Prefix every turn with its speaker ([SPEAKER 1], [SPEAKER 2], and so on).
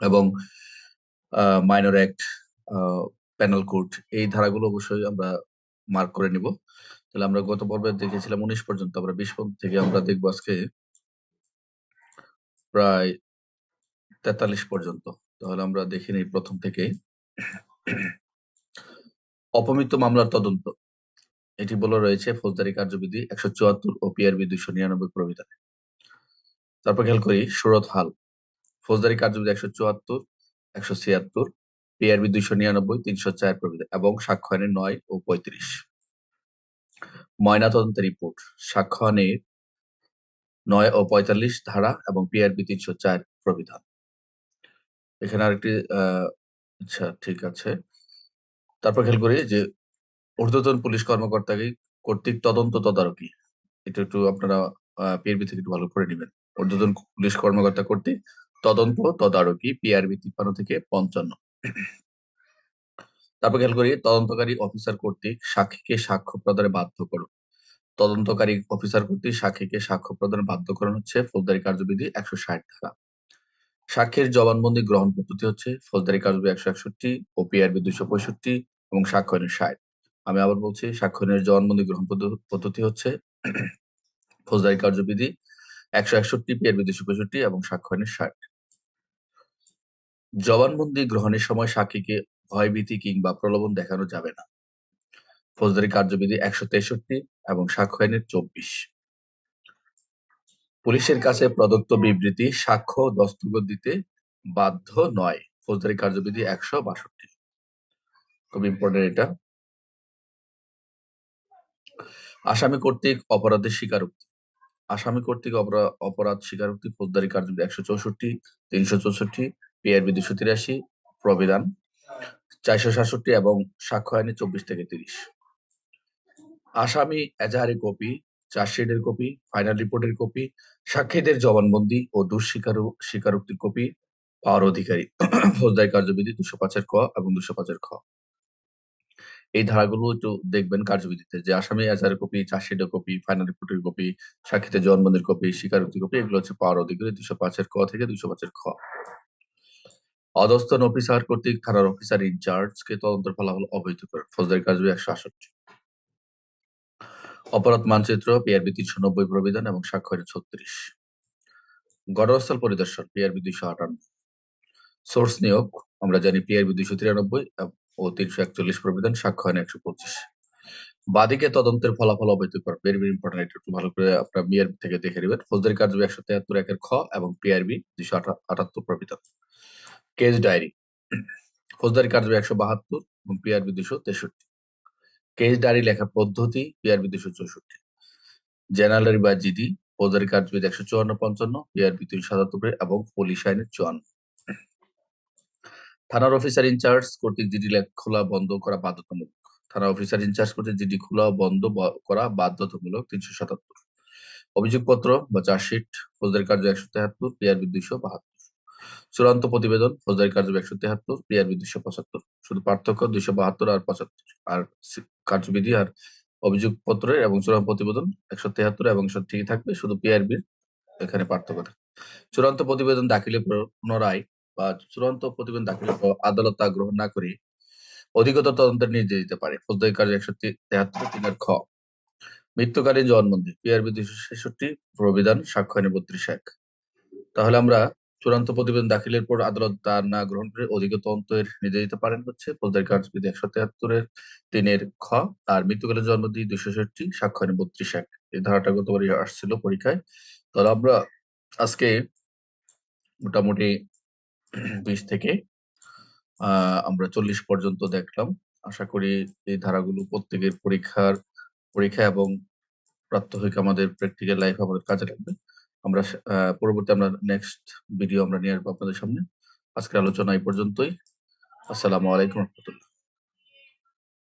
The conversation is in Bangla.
[SPEAKER 1] এবং মাইনর অ্যাক্ট, প্যানেল কোড এই ধারাগুলো অবশ্যই আমরা মার্ক করে নিব। তাহলে আমরা গত পর্বে দেখেছিলাম ১৯ পর্যন্ত। আমরা ২০ পর্যন্ত থেকে আমরা দেখব আজকে প্রায় ৪৩ পর্যন্ত। তাহলে আমরা দেখে নিই প্রথম থেকে। অপমৃত্যু মামলার তদন্ত। এটি বলে রয়েছে ফৌজদারি কার্যবিধি ১৭৪ ও পিআরবি ২৯৯ প্রবিধানে। তারপর খেয়াল করি সুরত হাল। ফৌজদারি কার্যবিধি ১৭৪, ১৭৬, পিআরবি ২৯৯, ৩০৪ প্রবিধান এবং সাক্ষ্য নয় ৯ ও ৩৫। ময়নাতদন্তের রিপোর্ট সাক্ষ্য আইনের ৯ ও ৪৫ ধারা এবং পিআরবি ৩০৪ প্রবিধান। এখানে আরেকটি আচ্ছা ঠিক আছে। তারপর খেয়াল করি যে ঊর্ধ্বতন পুলিশ কর্মকর্তাকে কর্তৃক তদন্ত তদারকি। এটা একটু আপনারা পিআরবি থেকে একটু ভালো করে নিবেন। ঊর্ধ্বতন পুলিশ কর্মকর্তা কর্তৃক তদন্ত, তদারকি পিআরবি তিপ্পান্ন থেকে পঞ্চান্ন। তারপর খেয়াল করি, তদন্তকারী অফিসার কর্তৃক সাক্ষীকে সাক্ষ্য প্রদানে বাধ্য করো। তদন্তকারী অফিসার কর্তৃক সাক্ষীকে সাক্ষ্য প্রদানে বাধ্যকরণ হচ্ছে ফৌজদারি কার্যবিধি একশো ষাট ধারা। সাক্ষীর জবানবন্দি গ্রহণ পদ্ধতি হচ্ছে ফৌজদারি কার্যবিধি একশো একষট্টি ও পিআরবি দুইশো পঁয়ষট্টি এবং সাক্ষ্যয়নের ষাট। আমি আবার বলছি সাক্ষ্যয়নের জবানবন্দি গ্রহণ পদ্ধতি হচ্ছে ফৌজদারি কার্যবিধি একশো একষট্টি পিআরবি দুইশো পঁয়ষট্টি এবং সাক্ষ্যয়নের ষাট। জবানবন্দি গ্রহণের সময় সাক্ষীকে ভয়ভীতি কিংবা প্রলোভন দেখানো যাবে না। ফৌজদারি কার্যবিধি একশো তেষট্টি এবং সাক্ষ্য আইনের চব্বিশ। পুলিশের কাছে প্রদত্ত বিবৃতি, সাক্ষ্য দস্তখত দিতে বাধ্য নয়। ফৌজদারি কার্যবিধি একশো বাষট্টি। খুব ইম্পর্টেন্ট এটা। আসামি কর্তৃক অপরাধের স্বীকারোক্তি আসামি কর্তৃক অপরাধ স্বীকারোক্তি, ফৌজদারি কার্যবিধি একশো চৌষট্টি, তিনশো চৌষট্টি পিআরবি দুশো তিরাশি, প্রবিধান চারশো সাতষট্টি এবং সাক্ষ্য আইনে চব্বিশ থেকে তিরিশ। আসামি এজাহারি কপি, চার্জশিটের কপি, ফাইনাল রিপোর্টের কপি, সাক্ষীদের জবানবন্দি ও দুঃস্বীকার, স্বীকারোক্তির কপি, পাওয়ার অধিকারী, ফৌজদারি কার্যবিধি দুশো পাঁচের ক এবং দুশো পাঁচের খ। এই ধারাগুলো একটু দেখবেন কার্যবিধিতে যে আসামি এজাহারের কপি, চার্জশিটের কপি, ফাইনাল রিপোর্টের কপি, সাক্ষীদের জবানবন্দির কপি স্বীকারোক্তি কপি, এগুলো হচ্ছে পাওয়ার অধিকারী দুশো পাঁচের ক থেকে দুশো পাঁচের খ। অধস্তন অফিসার কর্তৃক থানার অফিসার ইনচার্জকে তদন্তের ফলাফল অবহিত করে ফৌজদারি কার্যবিধি একশো আষট্টি অপরাধ মানচিত্র পিআরবি তিনশো নব্বই প্রবিধান এবং স্বাক্ষরের ছত্রিশ। ঘটনাস্থল পরিদর্শন, পিআরবি দুইশো আটান্ন। সোর্স নিয়োগ, আমরা জানি পিআরবি দুইশো তিরানব্বই ও তিনশো একচল্লিশ প্রবিধান, স্বাক্ষর একশো পঁচিশ। বাদিকে তদন্তের ফলাফল অবৈধ করা ভেরি ইম্পর্টেন্ট এটা একটু ভালো করে আপনার বিআরবি থেকে দেখে নেবেন। ফৌজদারি কার্যবি একশো তেহাত্তর একের খ এবং পিআরবি দুইশো আটাত্তর প্রবিধান। কেস ডায়েরি ফৌজদারি কার্যবি একশো বাহাত্তর এবং পিআরবি দুশো তেষট্টি। কেস ডায়েরি লেখা পদ্ধতি পিআরবি দুশো চৌষট্টি। জেনারেল বা জিডি ফৌজদারি কার্যবিধি একশো চুয়ান্ন পঞ্চান্ন পিআরবি তিনশো সাতাত্তর এবং পুলিশ আইনের চুয়ান্ন। থানার অফিসার ইনচার্জ কর্তৃক জিডি খোলা বন্ধ করা বাধ্যতামূলক। থানা অফিসার ইনচার্জ কর্তৃক জিডি খোলা বন্ধ করা বাধ্যতামূলক তিনশো সাতাত্তর। অভিযোগপত্র বা চার্জশিট ফৌজদারি কার্য একশো তেহাত্তর পিআরবি দুইশো বাহাত্তর। চূড়ান্ত প্রতিবেদন, ফৌজদারি কার্য একশো তেহাত্তর পিআরবি দুইশো পঁচাত্তর। শুধু পার্থক্য দুইশো বাহাত্তর আর পঁচাত্তর। আর কার্যবিধি আর অভিযোগপত্রের এবং চূড়ান্ত প্রতিবেদন একশো তেহাত্তর এবং ঠিকই থাকবে, শুধু পিআরবির এখানে পার্থক্য থাকে চূড়ান্ত প্রতিবেদন দাখিলে পুনরায় বা চূড়ান্ত প্রতিবেদন দাখিলে আদালত তা গ্রহণ না করে অধিকতর তদন্তের নির্দেশ দিতে পারে। ফৌজদারি কার্য একশো তেহাত্তর তিনের খ। মৃত্যুকালীন জবানবন্দি পিআরবি দুইশো ছেষট্টি, প্রবিধান, সাক্ষ্য আইনে বত্রিশ এক। তাহলে আমরা চূড়ান্ত প্রতিবেদন দাখিলের পর আদালত তা না গ্রহণ করে অধিক তদন্তের নির্দেশ দিতে পারেন হচ্ছে। ফৌজদারি কার্যবিধি একশো তেহাত্তরের তিনের খ আর মৃত্যুকালীন জন্মদিন দুইশো ষাটটি আইনে বত্রিশ এক। এই ধারাটা গতবারই আসছিল পরীক্ষায়। তাহলে আমরা আজকে মোটামুটি বিশ থেকে আমরা চল্লিশ পর্যন্ত দেখলাম। আশা করি এই ধারাগুলো প্রত্যেকের পরীক্ষার, পরীক্ষা এবং প্রাত্যহিক আমাদের প্র্যাকটিক্যাল লাইফ আমাদের কাজে লাগবে। আমরা পরবর্তী আমরা নেক্সট ভিডিও আমরা নিয়ে আসব আপনাদের সামনে। আজকের আলোচনা এই পর্যন্তই। আসসালামু আলাইকুম রহমতুল্লাহ।